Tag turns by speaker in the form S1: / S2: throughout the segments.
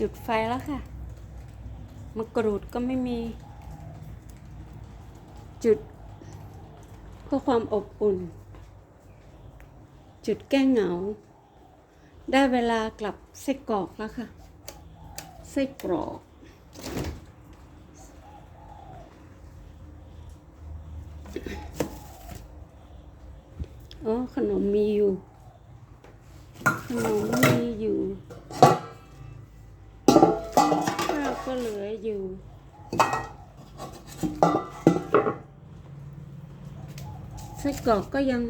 S1: จุดไฟแล้วค่ะมะกรูดก็ไม่มี จุดเพื่อความอบอุ่น จุดแก้เหงา ได้เวลากลับไส้กรอกแล้วค่ะไส้กรอกอ๋อขนมมีอยู่ ขนมมีอยู่ ไส้กรอกก็ยัง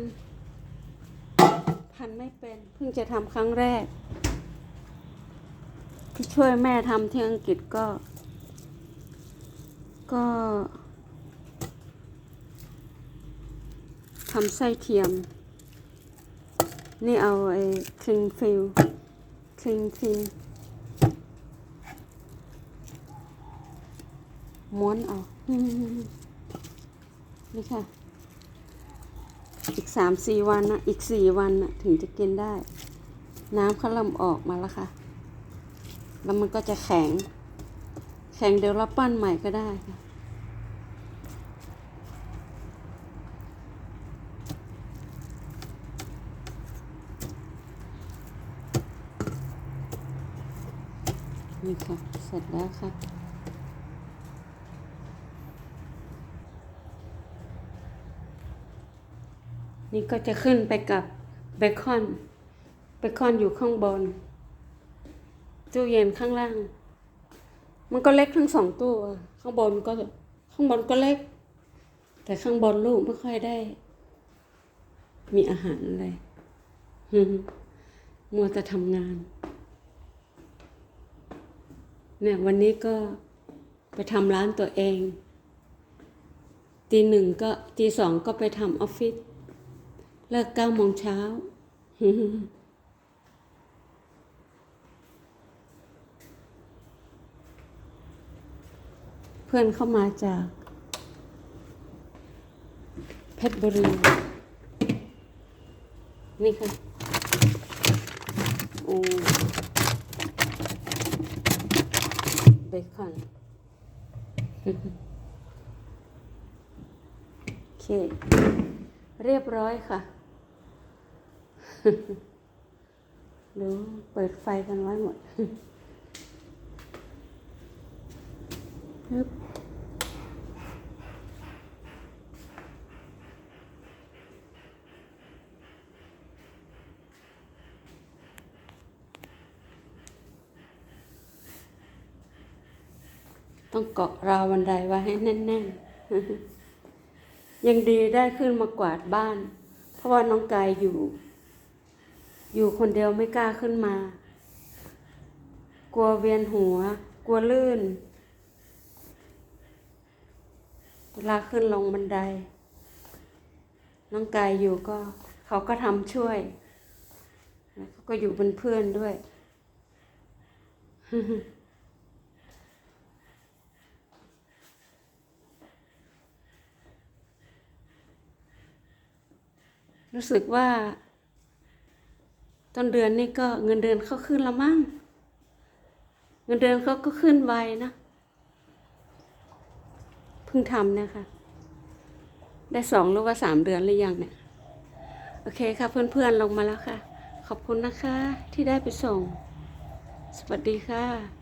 S1: พันไม่เป็น เพิ่งจะทำครั้งแรก ที่ช่วยแม่ทำที่อังกฤษก็ ก็ทำไส้เทียม นี่เอาไอ้คลิงฟิลคลิงฟิลม้วนเอานี่ค่ะ อีกสามสี่วันนะอีกสี่วันนะถึงจะกินได้ น้ำเขาเริ่มออกมาแล้วค่ะ แล้วมันก็จะแข็ง แข็งเดี๋ยวเราปั้นใหม่ก็ได้ค่ะนี่ค่ะเสร็จแล้วค่ะ นี่ก็จะขึ้นไปกับเบคอนเบคอนอยู่ข้างบน ตู้เย็นข้างล่าง มันก็เล็กทั้งสองตู้ข้างบนก็ข้างบนก็เล็ก แต่ข้างบนลูกไม่ค่อยได้ มีอาหารอะไรมมัวแต่ทำงาน เนี่ยวันนี้ก็ไปทำร้านตัวเองตีหนึ่งก็ตีสองก็ไปทำออฟฟิศ เลิกเก้าโมงเช้า เพื่อนเข้ามาจาก เพชรบุรี นี่ค่ะ โอ้เบคอนโอเค เรียบร้อยค่ะ ดูเปิดไฟกันไว้หมดฮึบต้องเกาะราวบันไดไว้ให้แน่นๆ ยังดีได้ขึ้นมากวาดบ้าน เพราะว่าน้องกายอยู่ อยู่คนเดียวไม่กล้าขึ้นมา กลัวเวียนหัว กลัวลื่น เวลาขึ้นลงบันได น้องกายอยู่ก็ เขาก็ทำช่วยแล้วเขาก็อยู่เป็นเพื่อนด้วย รู้สึกว่า ต้นเดือนนี่ก็เงินเดือนเขาขึ้นละมั้งเงินเดือนเขาก็ขึ้นไวนะเพิ่งทำนะคะ ได้สองหรือว่าสามเดือนหรือยังเนี่ยโอเคค่ะเพื่อนๆลงมาแล้วค่ะ ขอบคุณนะคะที่ได้ไปส่ง สวัสดีค่ะ